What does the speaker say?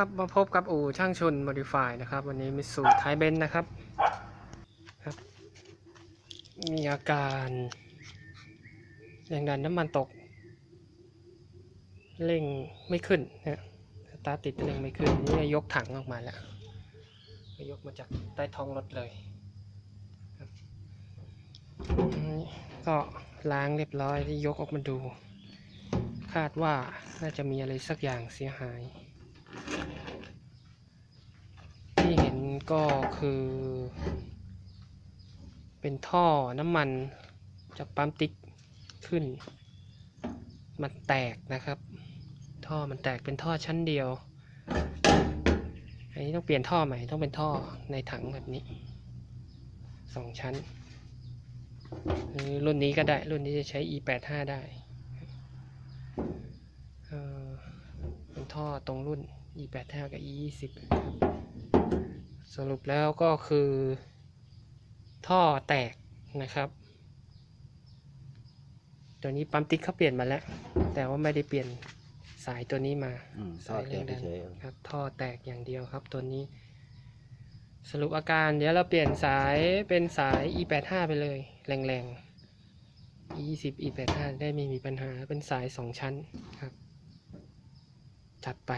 ครับมาพบกับอู่ช่างชน Modify นะครับ วันนี้มิสูไทยเบนนะครับครับ มีอาการแรงดันน้ำมันตก เร่งไม่ขึ้นนะสตาร์ติดเร่งไม่ขึ้น นี่ยกถังออกมาแล้ว ยกมาจากใต้ท้องรถเลยครับก็ล้างเรียบร้อยที่ยกออกมาดู คาดว่าน่าจะมีอะไรสักอย่างเสียหาย ก็คือ เป็นท่อน้ำมันจากปั๊มติ๊กขึ้น มันแตกนะครับ ท่อมันแตกเป็นท่อชั้นเดียว อันนี้ต้องเปลี่ยนท่อใหม่ต้องเป็นท่อในถังแบบนี้สองชั้นรุ่นนี้ก็ได้ รุ่นนี้จะใช้ e85 ได้เป็นท่อตรงรุ่น e85 กับ e20 สรุปแล้วก็คือ ท่อแตกนะครับตัวนี้ปั๊มติ๊กเขาเปลี่ยนมาแล้ว แต่ว่าไม่ได้เปลี่ยนสายตัวนี้มาอืมสายท่อแตกดันเฉยครับ ท่อแตกอย่างเดียวครับตัวนี้ สรุปอาการเดี๋ยวเราเปลี่ยนสายเป็นสาย e85 ไปเลย แรงๆ e20 e85 ได้ไม่มีปัญหาเป็นสายสองชั้นครับ จัดไป